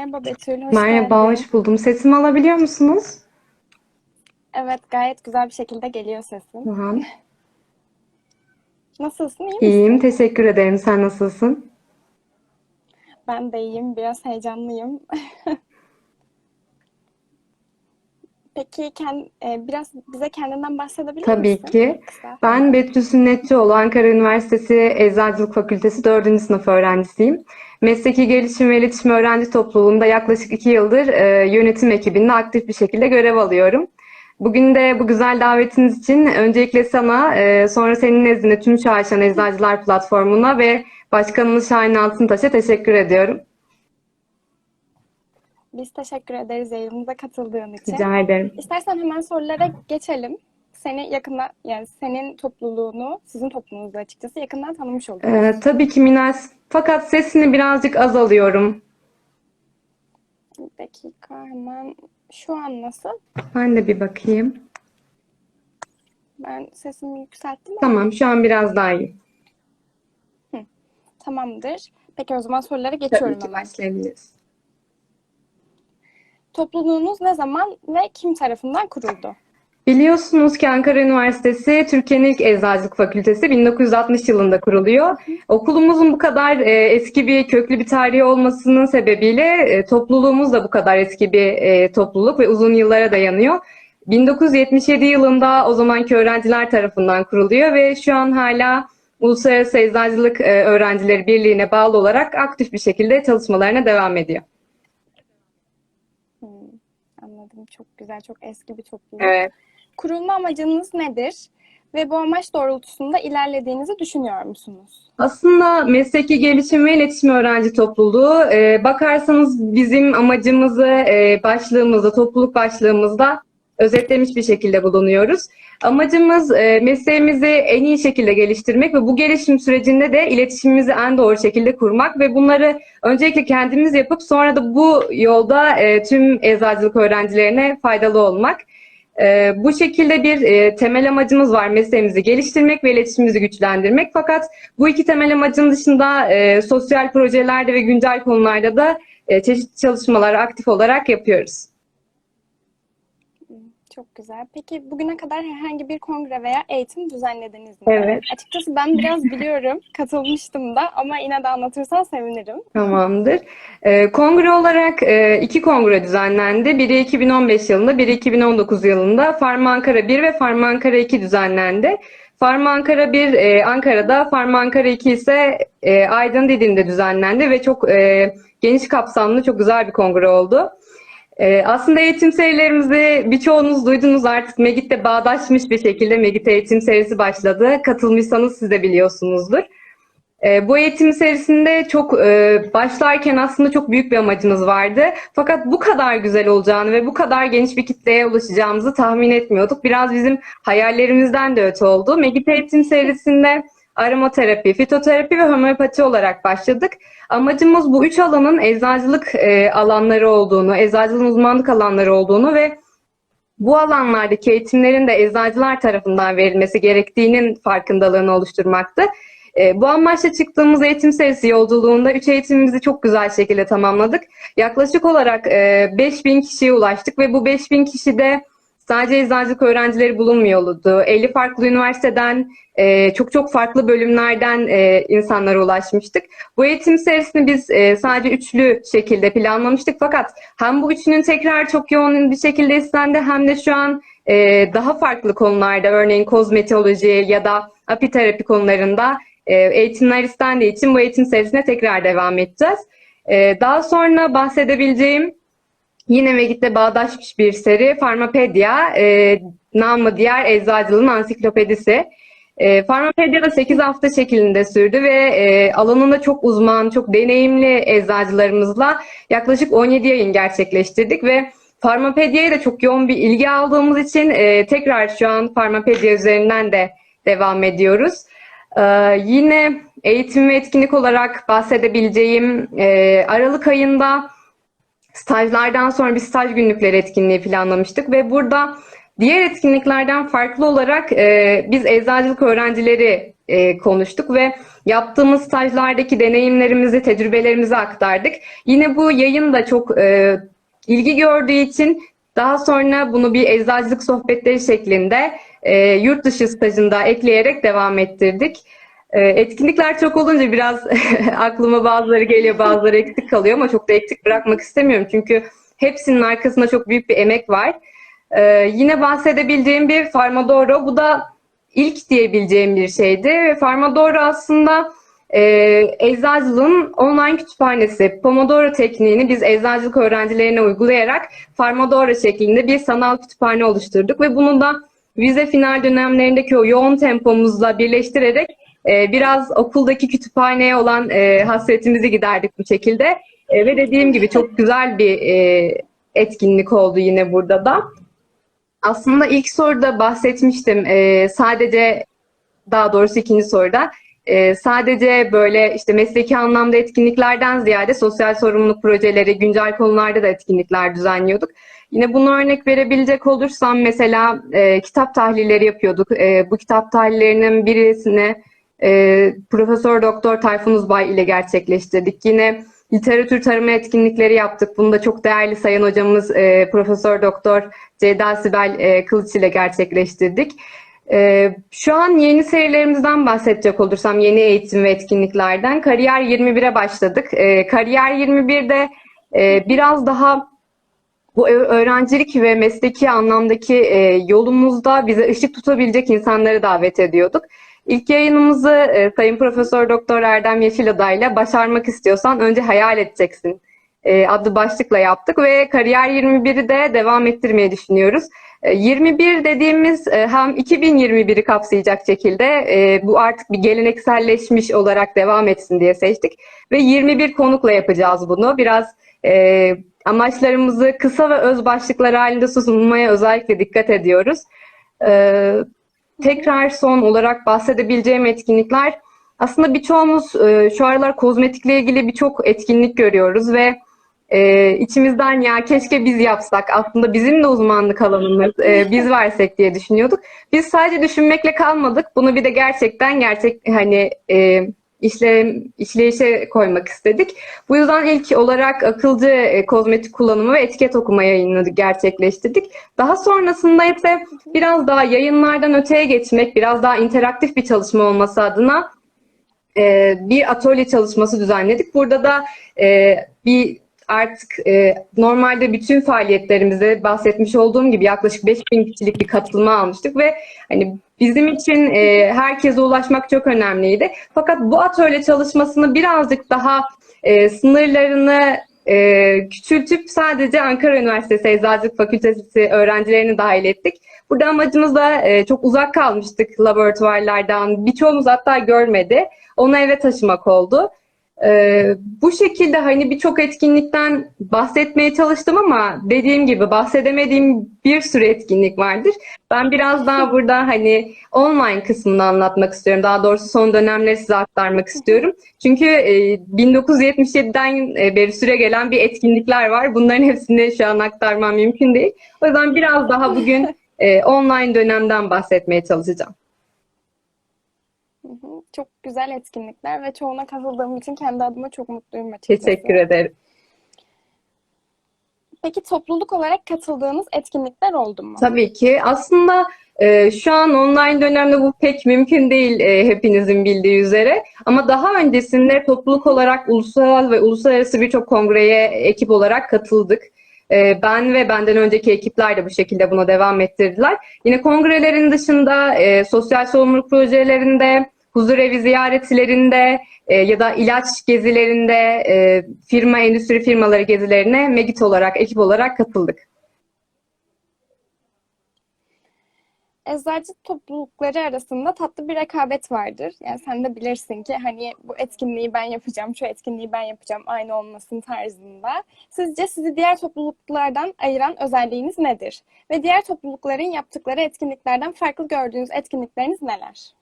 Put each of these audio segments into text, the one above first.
Merhaba Betül, hoş Merhaba, geldin. hoş buldum. Sesimi alabiliyor musunuz? Evet, gayet güzel bir şekilde geliyor sesin. Tamam. Nasılsın, iyi misin? İyiyim, teşekkür ederim. Sen nasılsın? Ben de iyiyim, biraz heyecanlıyım. Peki, kend- e, biraz bize kendinden bahsedebilir Tabii misin? ki. Kısa. Ben Betül Sünnetçioğlu, Ankara Üniversitesi Eczacılık Fakültesi 4. sınıf öğrencisiyim. Mesleki Gelişim ve İletişim Öğrenci Topluluğu'nda yaklaşık 2 yıldır e, yönetim ekibinde aktif bir şekilde görev alıyorum. Bugün de bu güzel davetiniz için öncelikle sana, e, sonra senin nezdinde tüm Çağrışan Eczacılar Platformu'na ve Başkanımız Şahin Altıntaş'a teşekkür ediyorum. Biz teşekkür ederiz yayınımıza katıldığın için. Rica ederim. İstersen hemen sorulara geçelim. Seni yakından, yani senin topluluğunu, sizin topluluğunuzu açıkçası yakından tanımış olduk. Ee, tabii ki Minas. Fakat sesini birazcık az alıyorum. Bir dakika hemen. Şu an nasıl? Ben de bir bakayım. Ben sesimi yükselttim ama Tamam, şu an biraz daha iyi. tamamdır. Peki o zaman sorulara Tabii geçiyorum ki hemen. başlayabiliriz. Topluluğunuz ne zaman ve kim tarafından kuruldu? Biliyorsunuz ki Ankara Üniversitesi Türkiye'nin ilk eczacılık fakültesi 1960 yılında kuruluyor. Okulumuzun bu kadar e, eski bir köklü bir tarihi olmasının sebebiyle e, topluluğumuz da bu kadar eski bir e, topluluk ve uzun yıllara dayanıyor. 1977 yılında o zamanki öğrenciler tarafından kuruluyor ve şu an hala Uluslararası Eczacılık e, Öğrencileri Birliği'ne bağlı olarak aktif bir şekilde çalışmalarına devam ediyor. Çok güzel, çok eski bir topluluk. Evet. Kurulma amacınız nedir? Ve bu amaç doğrultusunda ilerlediğinizi düşünüyor musunuz? Aslında mesleki gelişim ve iletişim öğrenci topluluğu e, bakarsanız bizim amacımızı e, başlığımızda, topluluk başlığımızda özetlemiş bir şekilde bulunuyoruz. Amacımız e, mesleğimizi en iyi şekilde geliştirmek ve bu gelişim sürecinde de iletişimimizi en doğru şekilde kurmak ve bunları öncelikle kendimiz yapıp sonra da bu yolda e, tüm eczacılık öğrencilerine faydalı olmak. Ee, bu şekilde bir e, temel amacımız var. Mesleğimizi geliştirmek ve iletişimimizi güçlendirmek. Fakat bu iki temel amacın dışında e, sosyal projelerde ve güncel konularda da e, çeşitli çalışmalar aktif olarak yapıyoruz. Çok güzel. Peki bugüne kadar herhangi bir kongre veya eğitim düzenlediniz mi? Evet. Açıkçası ben biraz biliyorum. Katılmıştım da ama yine de anlatırsan sevinirim. Tamamdır. Ee, kongre olarak e, iki kongre düzenlendi. Biri 2015 yılında, biri 2019 yılında. Farma Ankara 1 ve Farma Ankara 2 düzenlendi. Farma Ankara 1 e, Ankara'da, Farma Ankara 2 ise e, Aydın Didim'de düzenlendi ve çok e, geniş kapsamlı, çok güzel bir kongre oldu. Ee, aslında eğitim serilerimizi birçoğunuz duydunuz artık Megit'te bağdaşmış bir şekilde Megit eğitim serisi başladı. Katılmışsanız siz de biliyorsunuzdur. Ee, bu eğitim serisinde çok e, başlarken aslında çok büyük bir amacımız vardı. Fakat bu kadar güzel olacağını ve bu kadar geniş bir kitleye ulaşacağımızı tahmin etmiyorduk. Biraz bizim hayallerimizden de öte oldu. Megit eğitim serisinde aromaterapi, fitoterapi ve homeopati olarak başladık. Amacımız bu üç alanın eczacılık e, alanları olduğunu, eczacılığın uzmanlık alanları olduğunu ve bu alanlardaki eğitimlerin de eczacılar tarafından verilmesi gerektiğinin farkındalığını oluşturmaktı. E, bu amaçla çıktığımız eğitim serisi yolculuğunda üç eğitimimizi çok güzel şekilde tamamladık. Yaklaşık olarak e, 5000 kişiye ulaştık ve bu 5000 kişide sadece eczacılık öğrencileri bulunmuyordu. 50 farklı üniversiteden, e, çok çok farklı bölümlerden e, insanlara ulaşmıştık. Bu eğitim serisini biz e, sadece üçlü şekilde planlamıştık fakat hem bu üçünün tekrar çok yoğun bir şekilde istendi hem de şu an e, daha farklı konularda örneğin kozmetoloji ya da apiterapi konularında e, eğitimler istendiği için bu eğitim serisine tekrar devam edeceğiz. E, daha sonra bahsedebileceğim Yine Megit'le bağdaşmış bir seri Farmapedia, e, namı diğer eczacılığın ansiklopedisi. E, Farmapedia da 8 hafta şeklinde sürdü ve e, alanında çok uzman, çok deneyimli eczacılarımızla yaklaşık 17 yayın gerçekleştirdik ve Farmapedia'ya da çok yoğun bir ilgi aldığımız için e, tekrar şu an Farmapedia üzerinden de devam ediyoruz. E, yine eğitim ve etkinlik olarak bahsedebileceğim e, Aralık ayında Stajlardan sonra bir staj günlükleri etkinliği planlamıştık ve burada diğer etkinliklerden farklı olarak e, biz eczacılık öğrencileri e, konuştuk ve yaptığımız stajlardaki deneyimlerimizi, tecrübelerimizi aktardık. Yine bu yayın da çok e, ilgi gördüğü için daha sonra bunu bir eczacılık sohbetleri şeklinde e, yurt dışı stajında ekleyerek devam ettirdik. E, etkinlikler çok olunca biraz aklıma bazıları geliyor, bazıları eksik kalıyor ama çok da eksik bırakmak istemiyorum. Çünkü hepsinin arkasında çok büyük bir emek var. E, yine bahsedebileceğim bir Farmadoro. Bu da ilk diyebileceğim bir şeydi. Ve Farmadoro aslında e, eczacılığın online kütüphanesi. Pomodoro tekniğini biz eczacılık öğrencilerine uygulayarak Farmadoro şeklinde bir sanal kütüphane oluşturduk ve bunu da vize final dönemlerindeki o yoğun tempomuzla birleştirerek e, biraz okuldaki kütüphaneye olan e, hasretimizi giderdik bu şekilde. E, ve dediğim gibi çok güzel bir e, etkinlik oldu yine burada da. Aslında ilk soruda bahsetmiştim. E, sadece daha doğrusu ikinci soruda sadece böyle işte mesleki anlamda etkinliklerden ziyade sosyal sorumluluk projeleri, güncel konularda da etkinlikler düzenliyorduk. Yine bunu örnek verebilecek olursam mesela e, kitap tahlilleri yapıyorduk. E, bu kitap tahlillerinin birisini e, Profesör Doktor Tayfun Uzbay ile gerçekleştirdik. Yine literatür tarımı etkinlikleri yaptık. Bunu da çok değerli sayın hocamız e, Profesör Doktor Ceyda Sibel e, Kılıç ile gerçekleştirdik. E, şu an yeni serilerimizden bahsedecek olursam yeni eğitim ve etkinliklerden Kariyer 21'e başladık. E, Kariyer 21'de e, biraz daha bu öğrencilik ve mesleki anlamdaki e, yolumuzda bize ışık tutabilecek insanları davet ediyorduk. İlk yayınımızı e, Sayın Profesör Doktor Erdem Yeşilada ile başarmak istiyorsan önce hayal edeceksin e, adlı başlıkla yaptık ve Kariyer 21'i de devam ettirmeyi düşünüyoruz. E, 21 dediğimiz e, hem 2021'i kapsayacak şekilde e, bu artık bir gelenekselleşmiş olarak devam etsin diye seçtik ve 21 konukla yapacağız bunu. Biraz e, amaçlarımızı kısa ve öz başlıklar halinde sunmaya özellikle dikkat ediyoruz. E, tekrar son olarak bahsedebileceğim etkinlikler aslında birçoğumuz e, şu aralar kozmetikle ilgili birçok etkinlik görüyoruz ve e, içimizden ya keşke biz yapsak aslında bizim de uzmanlık alanımız e, biz versek diye düşünüyorduk. Biz sadece düşünmekle kalmadık. Bunu bir de gerçekten gerçek hani e, işle, işleyişe koymak istedik. Bu yüzden ilk olarak akılcı e, kozmetik kullanımı ve etiket okuma yayınını gerçekleştirdik. Daha sonrasında ise biraz daha yayınlardan öteye geçmek, biraz daha interaktif bir çalışma olması adına e, bir atölye çalışması düzenledik. Burada da e, bir artık e, normalde bütün faaliyetlerimize bahsetmiş olduğum gibi yaklaşık 5000 kişilik bir katılma almıştık ve hani bizim için e, herkese ulaşmak çok önemliydi. Fakat bu atölye çalışmasını birazcık daha e, sınırlarını e, küçültüp sadece Ankara Üniversitesi Eczacılık Fakültesi öğrencilerini dahil ettik. Burada amacımız da e, çok uzak kalmıştık laboratuvarlardan. Birçoğumuz hatta görmedi. Onu eve taşımak oldu. Ee, bu şekilde hani birçok etkinlikten bahsetmeye çalıştım ama dediğim gibi bahsedemediğim bir sürü etkinlik vardır. Ben biraz daha burada hani online kısmını anlatmak istiyorum. Daha doğrusu son dönemleri size aktarmak istiyorum. Çünkü e, 1977'den e, beri süre gelen bir etkinlikler var. Bunların hepsini şu an aktarmam mümkün değil. O yüzden biraz daha bugün e, online dönemden bahsetmeye çalışacağım. Çok güzel etkinlikler ve çoğuna katıldığım için kendi adıma çok mutluyum açıkçası. Teşekkür ederim. Peki topluluk olarak katıldığınız etkinlikler oldu mu? Tabii ki. Aslında e, şu an online dönemde bu pek mümkün değil e, hepinizin bildiği üzere. Ama daha öncesinde topluluk olarak ulusal ve uluslararası birçok kongreye ekip olarak katıldık. E, ben ve benden önceki ekipler de bu şekilde buna devam ettirdiler. Yine kongrelerin dışında e, sosyal sorumluluk projelerinde, huzurevi ziyaretlerinde e, ya da ilaç gezilerinde, e, firma, endüstri firmaları gezilerine MEGİT olarak, ekip olarak katıldık. Eczacı toplulukları arasında tatlı bir rekabet vardır. Yani sen de bilirsin ki hani bu etkinliği ben yapacağım, şu etkinliği ben yapacağım aynı olmasın tarzında. Sizce sizi diğer topluluklardan ayıran özelliğiniz nedir? Ve diğer toplulukların yaptıkları etkinliklerden farklı gördüğünüz etkinlikleriniz neler?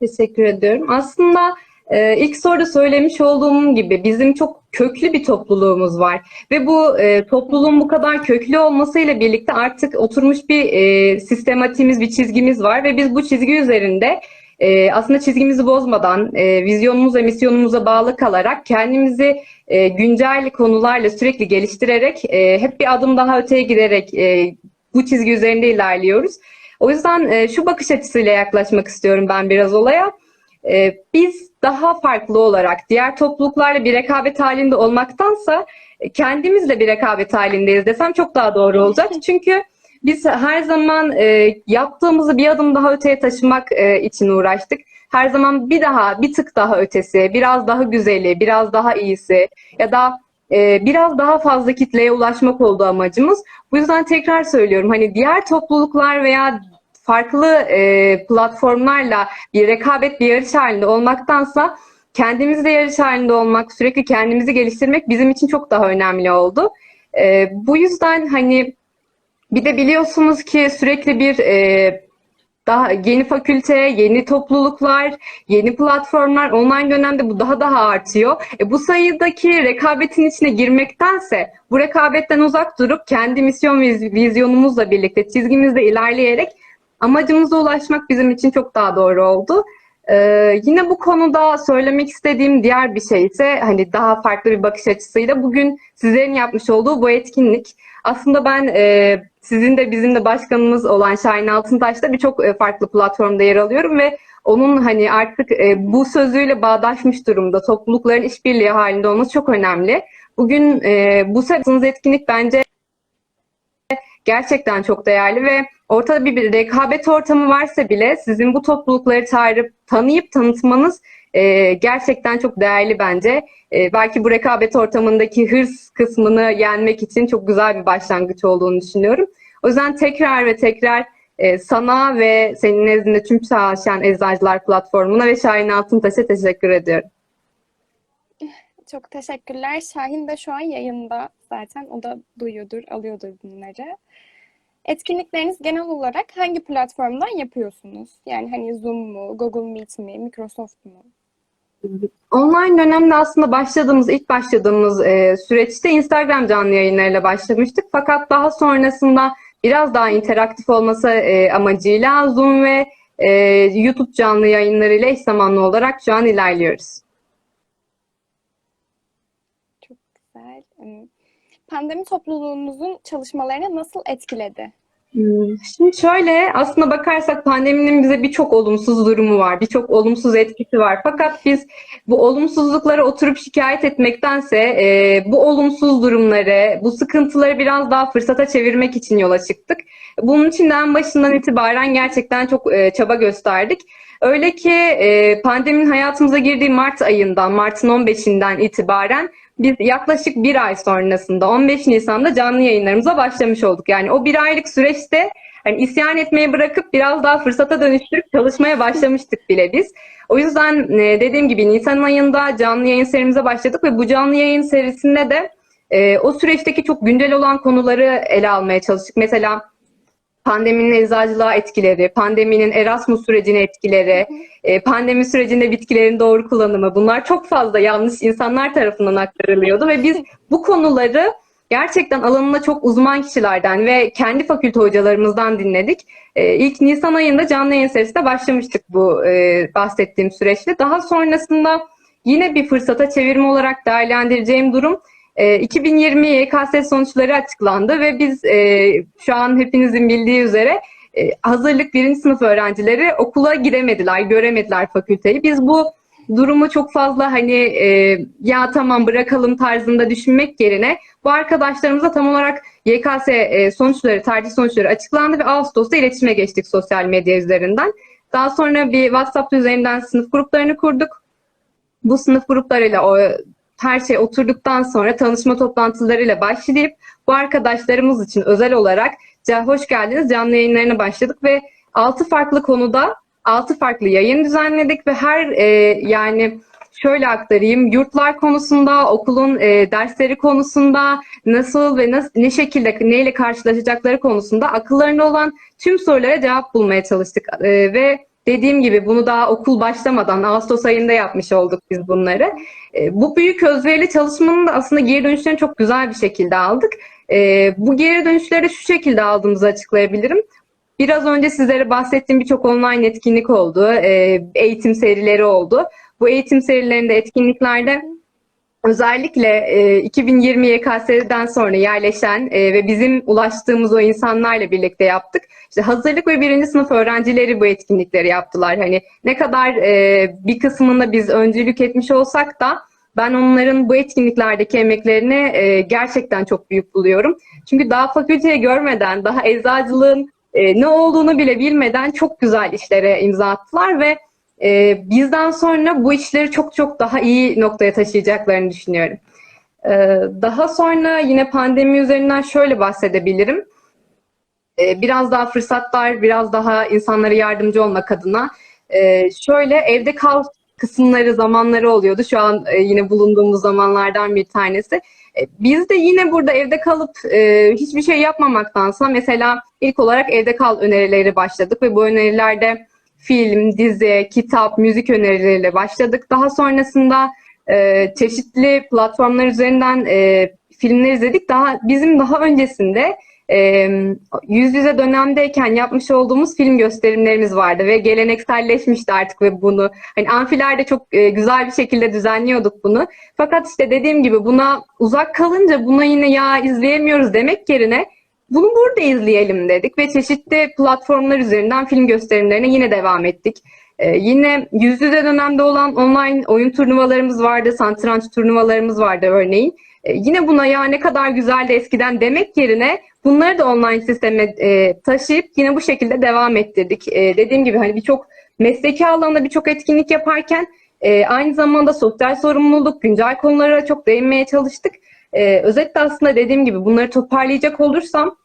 Teşekkür ediyorum. Aslında Ee, ilk soruda söylemiş olduğum gibi bizim çok köklü bir topluluğumuz var ve bu e, topluluğun bu kadar köklü olmasıyla birlikte artık oturmuş bir e, sistematiğimiz, bir çizgimiz var ve biz bu çizgi üzerinde e, aslında çizgimizi bozmadan, e, vizyonumuz ve misyonumuza bağlı kalarak kendimizi e, güncel konularla sürekli geliştirerek, e, hep bir adım daha öteye giderek e, bu çizgi üzerinde ilerliyoruz. O yüzden e, şu bakış açısıyla yaklaşmak istiyorum ben biraz olaya. E, biz daha farklı olarak diğer topluluklarla bir rekabet halinde olmaktansa e, kendimizle bir rekabet halindeyiz desem çok daha doğru olacak. Çünkü biz her zaman e, yaptığımızı bir adım daha öteye taşımak e, için uğraştık. Her zaman bir daha, bir tık daha ötesi, biraz daha güzeli, biraz daha iyisi ya da e, biraz daha fazla kitleye ulaşmak oldu amacımız. Bu yüzden tekrar söylüyorum hani diğer topluluklar veya farklı e, platformlarla bir rekabet, bir yarış halinde olmaktansa kendimizle yarış halinde olmak, sürekli kendimizi geliştirmek bizim için çok daha önemli oldu. E, bu yüzden hani bir de biliyorsunuz ki sürekli bir e, daha yeni fakülte, yeni topluluklar, yeni platformlar online dönemde bu daha daha artıyor. E, bu sayıdaki rekabetin içine girmektense bu rekabetten uzak durup kendi misyon ve vizyonumuzla birlikte çizgimizde ilerleyerek amacımıza ulaşmak bizim için çok daha doğru oldu. Ee, yine bu konuda söylemek istediğim diğer bir şey ise hani daha farklı bir bakış açısıyla bugün sizlerin yapmış olduğu bu etkinlik. Aslında ben e, sizin de bizim de başkanımız olan Şahin Altıntaş'ta birçok e, farklı platformda yer alıyorum ve onun hani artık e, bu sözüyle bağdaşmış durumda. Toplulukların işbirliği halinde olması çok önemli. Bugün e, bu yaptığınız etkinlik bence gerçekten çok değerli ve ortada bir, bir rekabet ortamı varsa bile sizin bu toplulukları çağırıp tanıyıp tanıtmanız e, gerçekten çok değerli bence. E, belki bu rekabet ortamındaki hırs kısmını yenmek için çok güzel bir başlangıç olduğunu düşünüyorum. O yüzden tekrar ve tekrar e, sana ve senin nezdinde tüm çalışan Eczacılar Platformu'na ve Şahin Altıntaş'a teşekkür ediyorum. Çok teşekkürler. Şahin de şu an yayında zaten. O da duyuyordur, alıyordur bunları. Etkinlikleriniz genel olarak hangi platformdan yapıyorsunuz? Yani hani Zoom mu, Google Meet mi, Microsoft mu? Online dönemde aslında başladığımız, ilk başladığımız e, süreçte Instagram canlı yayınlarıyla başlamıştık. Fakat daha sonrasında biraz daha interaktif olması e, amacıyla Zoom ve e, YouTube canlı yayınlarıyla eş zamanlı olarak şu an ilerliyoruz. Çok güzel. Pandemi topluluğunuzun çalışmalarını nasıl etkiledi? Şimdi şöyle aslında bakarsak pandeminin bize birçok olumsuz durumu var, birçok olumsuz etkisi var. Fakat biz bu olumsuzluklara oturup şikayet etmektense e, bu olumsuz durumları, bu sıkıntıları biraz daha fırsata çevirmek için yola çıktık. Bunun için de en başından itibaren gerçekten çok e, çaba gösterdik. Öyle ki e, pandeminin hayatımıza girdiği Mart ayından, Mart'ın 15'inden itibaren biz yaklaşık bir ay sonrasında 15 Nisan'da canlı yayınlarımıza başlamış olduk. Yani o bir aylık süreçte hani isyan etmeyi bırakıp biraz daha fırsata dönüştürüp çalışmaya başlamıştık bile biz. O yüzden e, dediğim gibi Nisan ayında canlı yayın serimize başladık ve bu canlı yayın serisinde de e, o süreçteki çok güncel olan konuları ele almaya çalıştık. Mesela pandeminin eczacılığa etkileri, pandeminin Erasmus sürecine etkileri, e, pandemi sürecinde bitkilerin doğru kullanımı bunlar çok fazla yanlış insanlar tarafından aktarılıyordu ve biz bu konuları gerçekten alanında çok uzman kişilerden ve kendi fakülte hocalarımızdan dinledik. E, ilk Nisan ayında canlı yayın serisine başlamıştık bu e, bahsettiğim süreçte. Daha sonrasında yine bir fırsata çevirme olarak değerlendireceğim durum e, 2020 YKS sonuçları açıklandı ve biz e, şu an hepinizin bildiği üzere e, hazırlık birinci sınıf öğrencileri okula giremediler, göremediler fakülteyi. Biz bu durumu çok fazla hani e, ya tamam bırakalım tarzında düşünmek yerine bu arkadaşlarımıza tam olarak YKS sonuçları, tercih sonuçları açıklandı ve Ağustos'ta iletişime geçtik sosyal medya üzerinden. Daha sonra bir WhatsApp üzerinden sınıf gruplarını kurduk. Bu sınıf gruplarıyla o her şey oturduktan sonra tanışma toplantılarıyla başlayıp bu arkadaşlarımız için özel olarak hoş geldiniz canlı yayınlarına başladık ve 6 farklı konuda 6 farklı yayın düzenledik ve her e, yani şöyle aktarayım yurtlar konusunda okulun e, dersleri konusunda nasıl ve nasıl, ne şekilde neyle karşılaşacakları konusunda akıllarında olan tüm sorulara cevap bulmaya çalıştık e, ve dediğim gibi bunu daha okul başlamadan Ağustos ayında yapmış olduk biz bunları. E, bu büyük özverili çalışmanın da aslında geri dönüşlerini çok güzel bir şekilde aldık. E, bu geri dönüşleri şu şekilde aldığımızı açıklayabilirim. Biraz önce sizlere bahsettiğim birçok online etkinlik oldu, e, eğitim serileri oldu. Bu eğitim serilerinde, etkinliklerde özellikle e, 2020 YKS'den sonra yerleşen e, ve bizim ulaştığımız o insanlarla birlikte yaptık. İşte hazırlık ve birinci sınıf öğrencileri bu etkinlikleri yaptılar. Hani ne kadar e, bir kısmında biz öncülük etmiş olsak da ben onların bu etkinliklerdeki emeklerini e, gerçekten çok büyük buluyorum. Çünkü daha fakülteye görmeden, daha eczacılığın e, ne olduğunu bile bilmeden çok güzel işlere imza attılar ve e, bizden sonra bu işleri çok çok daha iyi noktaya taşıyacaklarını düşünüyorum. E, daha sonra yine pandemi üzerinden şöyle bahsedebilirim. E, biraz daha fırsatlar, biraz daha insanlara yardımcı olmak adına e, şöyle evde kal kısımları, zamanları oluyordu. Şu an e, yine bulunduğumuz zamanlardan bir tanesi. Biz de yine burada evde kalıp e, hiçbir şey yapmamaktansa mesela ilk olarak evde kal önerileri başladık ve bu önerilerde film, dizi, kitap, müzik önerileriyle başladık. Daha sonrasında e, çeşitli platformlar üzerinden e, filmler izledik. Daha bizim daha öncesinde e, yüz yüze dönemdeyken yapmış olduğumuz film gösterimlerimiz vardı ve gelenekselleşmişti artık ve bunu hani amfilerde çok e, güzel bir şekilde düzenliyorduk bunu. Fakat işte dediğim gibi buna uzak kalınca buna yine ya izleyemiyoruz demek yerine bunu burada izleyelim dedik ve çeşitli platformlar üzerinden film gösterimlerine yine devam ettik. Ee, yine yüz yüze dönemde olan online oyun turnuvalarımız vardı, satranç turnuvalarımız vardı örneğin. Ee, yine buna ya ne kadar güzeldi eskiden demek yerine bunları da online sisteme e, taşıyıp yine bu şekilde devam ettirdik. Ee, dediğim gibi hani birçok mesleki alanda birçok etkinlik yaparken e, aynı zamanda sosyal sorumluluk, güncel konulara çok değinmeye çalıştık. Ee, özetle aslında dediğim gibi bunları toparlayacak olursam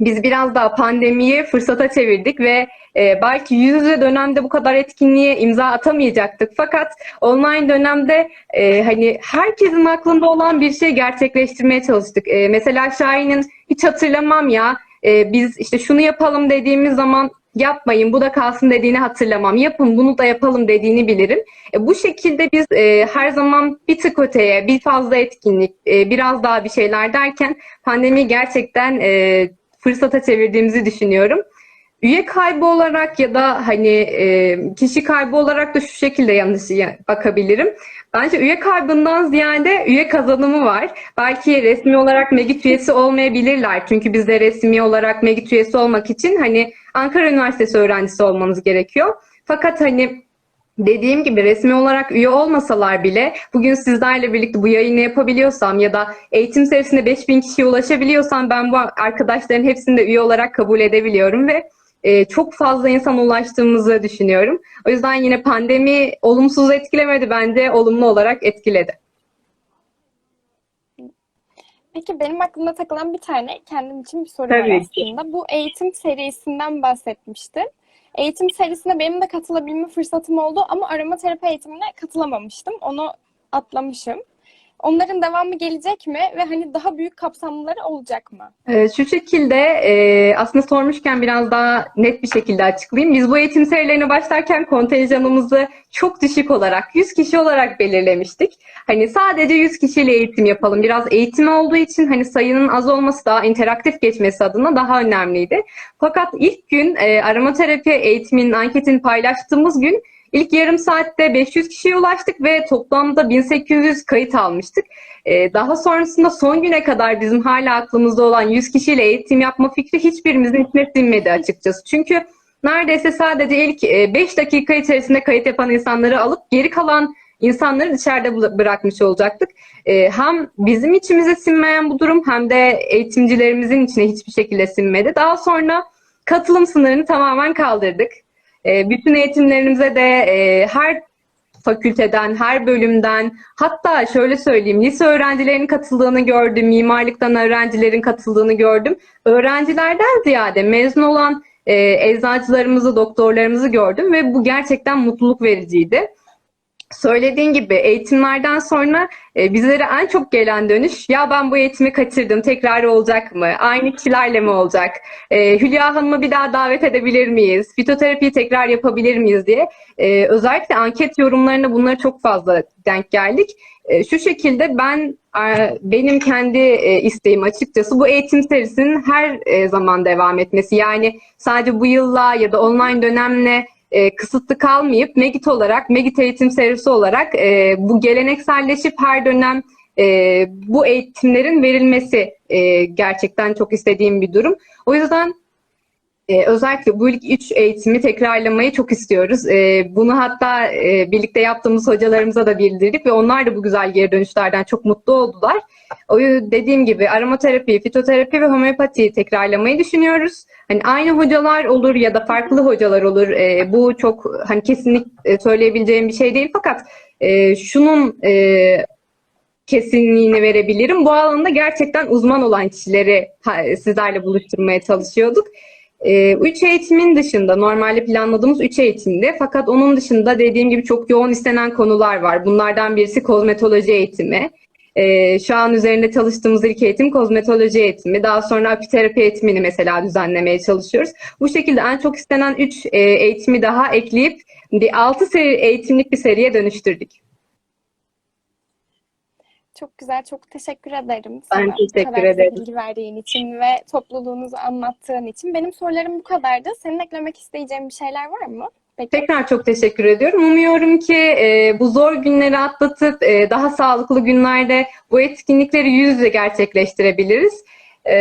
biz biraz daha pandemiyi fırsata çevirdik ve e, belki yüz yüze dönemde bu kadar etkinliğe imza atamayacaktık. Fakat online dönemde e, hani herkesin aklında olan bir şey gerçekleştirmeye çalıştık. E, mesela Şahin'in hiç hatırlamam ya e, biz işte şunu yapalım dediğimiz zaman yapmayın bu da kalsın dediğini hatırlamam. Yapın bunu da yapalım dediğini bilirim. E, bu şekilde biz e, her zaman bir tık öteye, bir fazla etkinlik, e, biraz daha bir şeyler derken pandemiyi gerçekten e, fırsata çevirdiğimizi düşünüyorum. Üye kaybı olarak ya da hani e, kişi kaybı olarak da şu şekilde yanlış ya- bakabilirim. Bence üye kaybından ziyade üye kazanımı var. Belki resmi olarak Megit üyesi olmayabilirler. Çünkü bizde resmi olarak Megit üyesi olmak için hani Ankara Üniversitesi öğrencisi olmanız gerekiyor. Fakat hani Dediğim gibi resmi olarak üye olmasalar bile bugün sizlerle birlikte bu yayını yapabiliyorsam ya da eğitim serisinde 5000 kişiye ulaşabiliyorsam ben bu arkadaşların hepsini de üye olarak kabul edebiliyorum ve e, çok fazla insana ulaştığımızı düşünüyorum. O yüzden yine pandemi olumsuz etkilemedi bence olumlu olarak etkiledi. Peki benim aklımda takılan bir tane kendim için bir soru var Tabii ki. aslında. Bu eğitim serisinden bahsetmiştin. Eğitim serisine benim de katılabilme fırsatım oldu ama aromaterapi eğitimine katılamamıştım. Onu atlamışım. Onların devamı gelecek mi ve hani daha büyük kapsamlıları olacak mı? Ee, Şu şekilde e, aslında sormuşken biraz daha net bir şekilde açıklayayım. Biz bu eğitim serilerine başlarken kontenjanımızı çok düşük olarak 100 kişi olarak belirlemiştik. Hani sadece 100 kişiyle eğitim yapalım. Biraz eğitim olduğu için hani sayının az olması daha interaktif geçmesi adına daha önemliydi. Fakat ilk gün e, aromaterapi eğitiminin anketini paylaştığımız gün ilk yarım saatte 500 kişiye ulaştık ve toplamda 1800 kayıt almıştık. Ee, daha sonrasında son güne kadar bizim hala aklımızda olan 100 kişiyle eğitim yapma fikri hiçbirimizin içine sinmedi açıkçası. Çünkü neredeyse sadece ilk 5 dakika içerisinde kayıt yapan insanları alıp geri kalan insanları dışarıda bı- bırakmış olacaktık. Ee, hem bizim içimize sinmeyen bu durum hem de eğitimcilerimizin içine hiçbir şekilde sinmedi. Daha sonra katılım sınırını tamamen kaldırdık. Ee, bütün eğitimlerimize de e, her fakülteden, her bölümden, hatta şöyle söyleyeyim, lise öğrencilerinin katıldığını gördüm, mimarlıktan öğrencilerin katıldığını gördüm. Öğrencilerden ziyade mezun olan e, eczacılarımızı, doktorlarımızı gördüm ve bu gerçekten mutluluk vericiydi. Söylediğin gibi eğitimlerden sonra e, bizlere en çok gelen dönüş ya ben bu eğitimi kaçırdım tekrar olacak mı? Aynı kişilerle mi olacak? E, Hülya Hanım'ı bir daha davet edebilir miyiz? Fitoterapiyi tekrar yapabilir miyiz diye. E, özellikle anket yorumlarına bunlara çok fazla denk geldik. E, şu şekilde ben e, benim kendi e, isteğim açıkçası bu eğitim serisinin her e, zaman devam etmesi. Yani sadece bu yılla ya da online dönemle e, kısıtlı kalmayıp Megit olarak, Megit eğitim serisi olarak e, bu gelenekselleşip her dönem e, bu eğitimlerin verilmesi e, gerçekten çok istediğim bir durum. O yüzden e, özellikle bu ilk üç eğitimi tekrarlamayı çok istiyoruz. E, bunu hatta e, birlikte yaptığımız hocalarımıza da bildirdik ve onlar da bu güzel geri dönüşlerden çok mutlu oldular. O dediğim gibi aromaterapi, fitoterapi ve homeopatiyi tekrarlamayı düşünüyoruz. Hani aynı hocalar olur ya da farklı hocalar olur. E, bu çok hani kesinlik e, söyleyebileceğim bir şey değil fakat e, şunun e, kesinliğini verebilirim. Bu alanda gerçekten uzman olan kişileri sizlerle buluşturmaya çalışıyorduk. E, üç eğitimin dışında normalde planladığımız üç eğitimde fakat onun dışında dediğim gibi çok yoğun istenen konular var. Bunlardan birisi kozmetoloji eğitimi. E, şu an üzerinde çalıştığımız ilk eğitim kozmetoloji eğitimi. Daha sonra apiterapi eğitimini mesela düzenlemeye çalışıyoruz. Bu şekilde en çok istenen 3 eğitimi daha ekleyip bir 6 seri eğitimlik bir seriye dönüştürdük. Çok güzel, çok teşekkür ederim Ben sana teşekkür ederim. bilgi verdiğin için ve topluluğunuzu anlattığın için. Benim sorularım bu kadardı. Senin eklemek isteyeceğin bir şeyler var mı? Peki. Tekrar çok teşekkür ediyorum. Umuyorum ki e, bu zor günleri atlatıp e, daha sağlıklı günlerde bu etkinlikleri yüz yüze gerçekleştirebiliriz. E,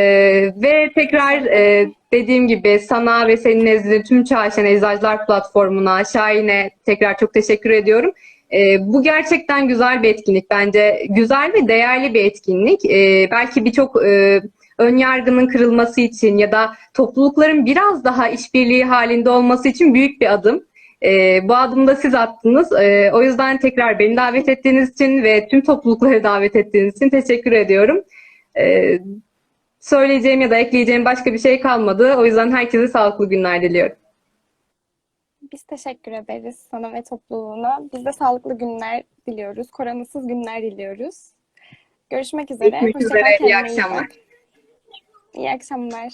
ve tekrar e, dediğim gibi sana ve senin nezdinde tüm Çağşen Eczacılar Platformu'na, Şahin'e tekrar çok teşekkür ediyorum. E, bu gerçekten güzel bir etkinlik bence. Güzel ve değerli bir etkinlik. E, belki birçok e, ön yargının kırılması için ya da toplulukların biraz daha işbirliği halinde olması için büyük bir adım. E, bu adımı da siz attınız. E, o yüzden tekrar beni davet ettiğiniz için ve tüm toplulukları davet ettiğiniz için teşekkür ediyorum. E, söyleyeceğim ya da ekleyeceğim başka bir şey kalmadı. O yüzden herkese sağlıklı günler diliyorum. Biz teşekkür ederiz sana ve topluluğuna. Biz de sağlıklı günler diliyoruz. Koronasız günler diliyoruz. Görüşmek üzere. Görüşmek üzere. İyi akşamlar. İyi akşamlar.